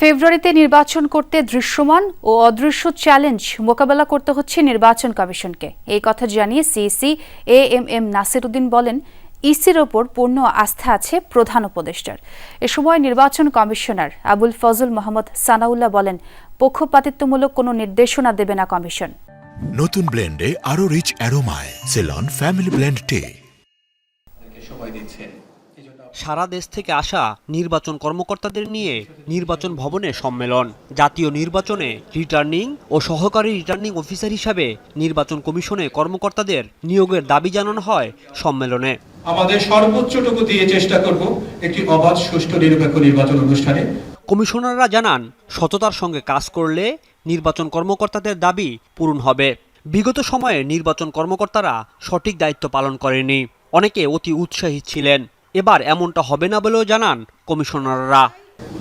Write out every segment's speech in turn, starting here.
ফেব্রুয়ারিতে নির্বাচন করতে দৃশ্যমান ও অদৃশ্য চ্যালেঞ্জ মোকাবেলা করতে হচ্ছে নির্বাচন কমিশনকে। এই কথা জানিয়ে CEC A M M Nasiruddin বলেন ইসির ওপর পূর্ণ আস্থা আছে প্রধান উপদেষ্টার। এ সময় নির্বাচন কমিশনার আবুল ফজল মোহাম্মদ সানাউল্লাহ বলেন পক্ষপাতিত্বমূলক কোনো নির্দেশনা দেবে না কমিশন। নতুন ব্লেন্ডে আরও রিচ অ্যারোমায় সেলন ফ্যামিলি ব্লেন্ড টে। সময় দিচ্ছেন। সারা দেশ থেকে আসা নির্বাচন কর্মকর্তাদের নিয়ে নির্বাচন ভবনে সম্মেলন। জাতীয় নির্বাচনে রিটার্নিং ও সহকারী রিটার্নিং অফিসার হিসাবে নির্বাচন কমিশনে কর্মকর্তাদের নিয়োগের দাবি জানানো হয় সম্মেলনে। আমাদের সর্বোচ্চটুকু দিয়ে চেষ্টা করব একটি অবাধ সুষ্ঠু নিরপেক্ষ নির্বাচন অনুষ্ঠানে। কমিশনাররা জানান সততার সঙ্গে কাজ করলে নির্বাচন কর্মকর্তাদের দাবি পূরণ হবে। বিগত সময়ে নির্বাচন কর্মকর্তারা সঠিক দায়িত্ব পালন করেনি। অনেকে অতি উৎসাহী ছিলেন। এবার এমনটা হবে না বলেও জানান কমিশনাররা।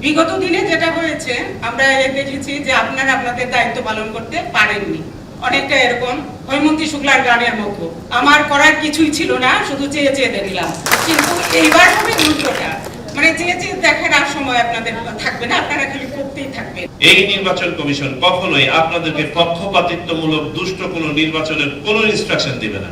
বিগত দিনে যেটা হয়েছে আমরা দেখেছি যে আপনারা আপনাদের দায়িত্ব পালন করতে পারেননি। অনেকটা এরকম হৈমন্তী শুক্লার গানের মতো। আমার করার কিছুই ছিল না শুধু চেয়ে চেয়ে দেখলাম। কিন্তু এইবার হবে উল্টোটা মানে চেয়ে চেয়ে দেখার আর সময় আপনাদের থাকবে না আপনারা খালি করতেই থাকবেন। এই নির্বাচন কমিশন কখনোই আপনাদেরকে পক্ষপাতিত্বমূলক দুষ্ট কোনো নির্বাচনের কোনো ইনস্ট্রাকশন দিবে না।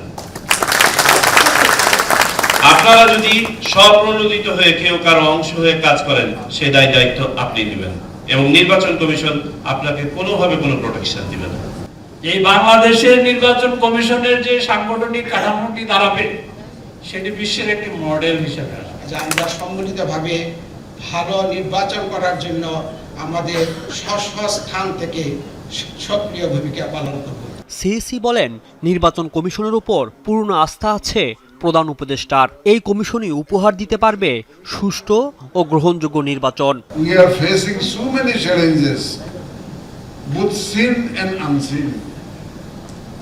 আপনারা যদি স্বপ্রণোদিত হয়ে কেউ কারও অংশ হয়ে কাজ করেন সে দায় দায়িত্ব আপনি নেবেন এবং নির্বাচন কমিশন আপনাকে কোনোভাবে কোনো প্রোটেকশন দিবে না। এই বাংলাদেশের নির্বাচন কমিশনের যে সাংগঠনিক কাঠামোটি দাঁড়াবে সেটি বিশ্বের একটি মডেল হিসেবে আসবে। যে আমরা সম্মিলিতভাবে ভালো নির্বাচন করার জন্য আমাদের স্ব স্থান থেকে সক্রিয় ভূমিকা পালন করব। সিইসি বলেন নির্বাচন কমিশনের উপর পূর্ণ আস্থা আছে প্রধান উপদেষ্টার এই কমিশনই উপহার দিতে পারবে সুষ্ঠু ও গ্রহণযোগ্য নির্বাচন। We are facing so many challenges, both seen and unseen.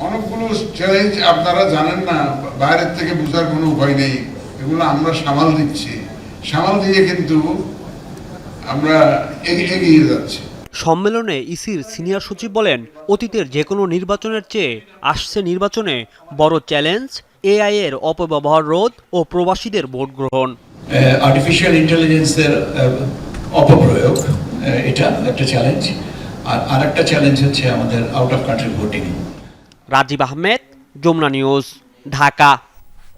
অনেকগুলো চ্যালেঞ্জ আপনারা জানেন না বাইরের থেকে বোঝার কোনো উপায় নেই। এগুলো আমরা সামাল দিচ্ছি। সামাল দিয়ে কিন্তু আমরা এগিয়ে যাচ্ছি। সম্মেলনে ইসির সিনিয়র সচিব বলেন অতীতের যে কোনো নির্বাচনের চেয়ে আসছে নির্বাচনে বড় চ্যালেঞ্জ এআই এর অপব্যবহার রোধ ও প্রবাসীদের ভোট গ্রহণ। আর্টিফিশিয়াল ইন্টেলিজেন্সের অপপ্রয়োগ এটা একটা চ্যালেঞ্জ আর আরেকটা চ্যালেঞ্জ হচ্ছে আমাদের out of country voting Rajib Ahmed Jamuna news Dhaka.